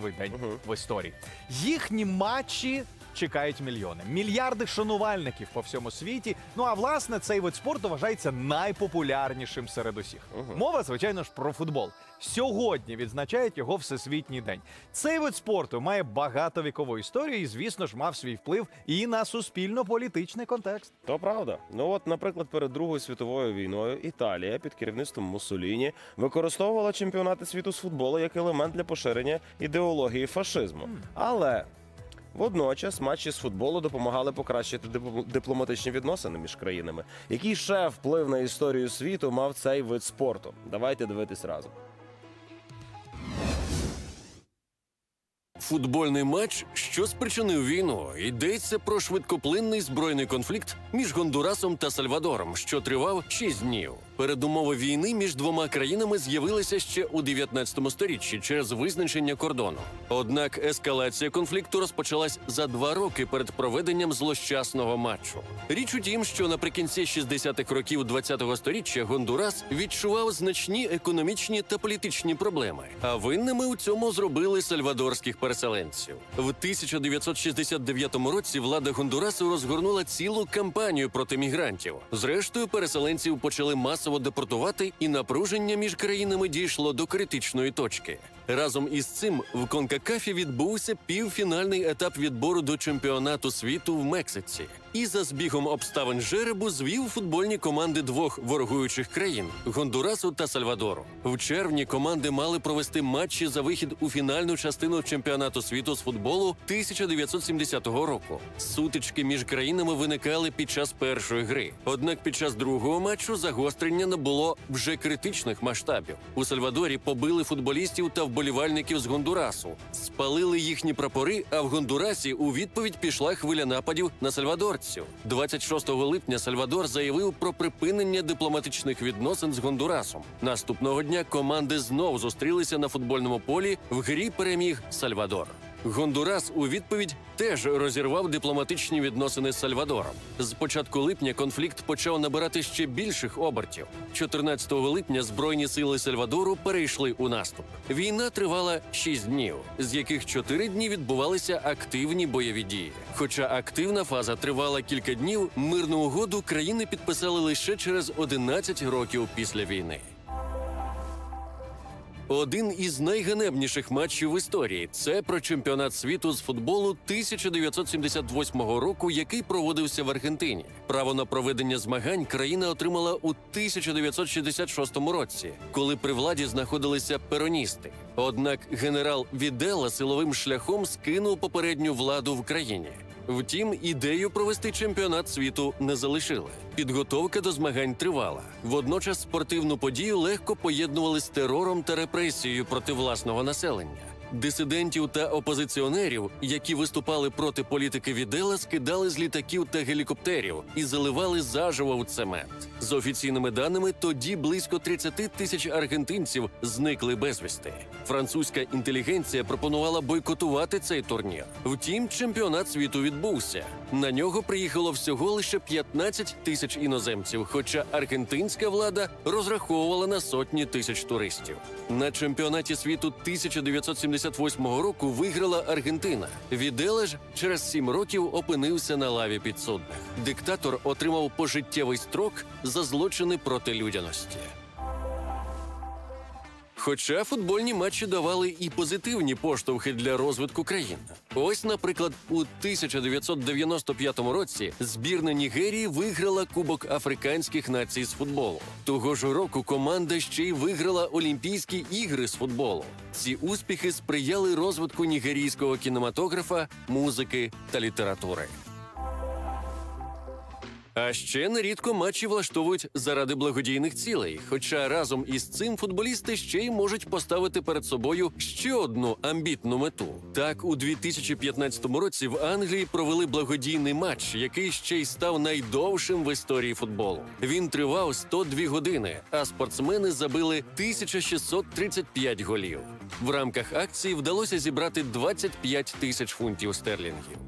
день в історії. Їхні матчі. Чекають мільйони, мільярди шанувальників по всьому світі. Ну а власне цей вид спорту вважається найпопулярнішим серед усіх. Мова, звичайно ж, про футбол. Сьогодні відзначають його всесвітній день. Цей вид спорту має багатовікову історію і, звісно ж, мав свій вплив і на суспільно-політичний контекст. То правда. Ну от, наприклад, перед Другою світовою війною Італія під керівництвом Муссоліні використовувала чемпіонати світу з футболу як елемент для поширення ідеології фашизму. Але водночас матчі з футболу допомагали покращити дипломатичні відносини між країнами. Який ще вплив на історію світу мав цей вид спорту? Давайте дивитись разом. Футбольний матч, що спричинив війну, йдеться про швидкоплинний збройний конфлікт між Гондурасом та Сальвадором, що тривав 6 днів. Передумови війни між двома країнами з'явилися ще у 19 сторіччі через визначення кордону. Однак ескалація конфлікту розпочалась за два роки перед проведенням злощасного матчу. Річ у тім, що наприкінці 60-х років 20-го сторіччя Гондурас відчував значні економічні та політичні проблеми, а винними у цьому зробили сальвадорських переселенців. В 1969 році влада Гондурасу розгорнула цілу кампанію проти мігрантів. Зрештою, переселенців почали масово депортувати, і напруження між країнами дійшло до критичної точки. Разом із цим в Конкакафі відбувся півфінальний етап відбору до чемпіонату світу в Мексиці. І за збігом обставин жеребу звів футбольні команди двох ворогуючих країн Гондурасу та Сальвадору. В червні команди мали провести матчі за вихід у фінальну частину чемпіонату світу з футболу 1970 року. Сутички між країнами виникали під час першої гри. Однак під час другого матчу загострення набуло вже критичних масштабів. У Сальвадорі побили футболістів та вболівальників з Гондурасу, спалили їхні прапори. А в Гондурасі у відповідь пішла хвиля нападів на сальвадорців. 26 липня Сальвадор заявив про припинення дипломатичних відносин з Гондурасом. Наступного дня команди знов зустрілися на футбольному полі. В грі переміг Сальвадор. Гондурас у відповідь теж розірвав дипломатичні відносини з Сальвадором. З початку липня конфлікт почав набирати ще більших обертів. 14 липня збройні сили Сальвадору перейшли у наступ. Війна тривала 6 днів, з яких 4 дні відбувалися активні бойові дії. Хоча активна фаза тривала кілька днів, мирну угоду країни підписали лише через 11 років після війни. Один із найганебніших матчів в історії це про чемпіонат світу з футболу 1978 року, який проводився в Аргентині. Право на проведення змагань країна отримала у 1966 році, коли при владі знаходилися пероністи. Однак генерал Відела силовим шляхом скинув попередню владу в країні. Втім, ідею провести чемпіонат світу не залишили. Підготовка до змагань тривала. Водночас спортивну подію легко поєднували з терором та репресією проти власного населення. Дисидентів та опозиціонерів, які виступали проти політики Відела, скидали з літаків та гелікоптерів і заливали заживо в цемент. За офіційними даними, тоді близько 30 тисяч аргентинців зникли безвісти. Французька інтелігенція пропонувала бойкотувати цей турнір. Втім, чемпіонат світу відбувся. На нього приїхало всього лише 15 тисяч іноземців, хоча аргентинська влада розраховувала на сотні тисяч туристів. На чемпіонаті світу 1978 року виграла Аргентина. Відела ж через сім років опинився на лаві підсудних. Диктатор отримав пожиттєвий строк за злочини проти людяності. Хоча футбольні матчі давали і позитивні поштовхи для розвитку країн. Ось, наприклад, у 1995 році збірна Нігерії виграла Кубок африканських націй з футболу. Того ж року команда ще й виграла Олімпійські ігри з футболу. Ці успіхи сприяли розвитку нігерійського кінематографа, музики та літератури. А ще нерідко матчі влаштовують заради благодійних цілей. Хоча разом із цим футболісти ще й можуть поставити перед собою ще одну амбітну мету. Так, у 2015 році в Англії провели благодійний матч, який ще й став найдовшим в історії футболу. Він тривав 102 години, а спортсмени забили 1635 голів. В рамках акції вдалося зібрати 25 тисяч фунтів стерлінгів.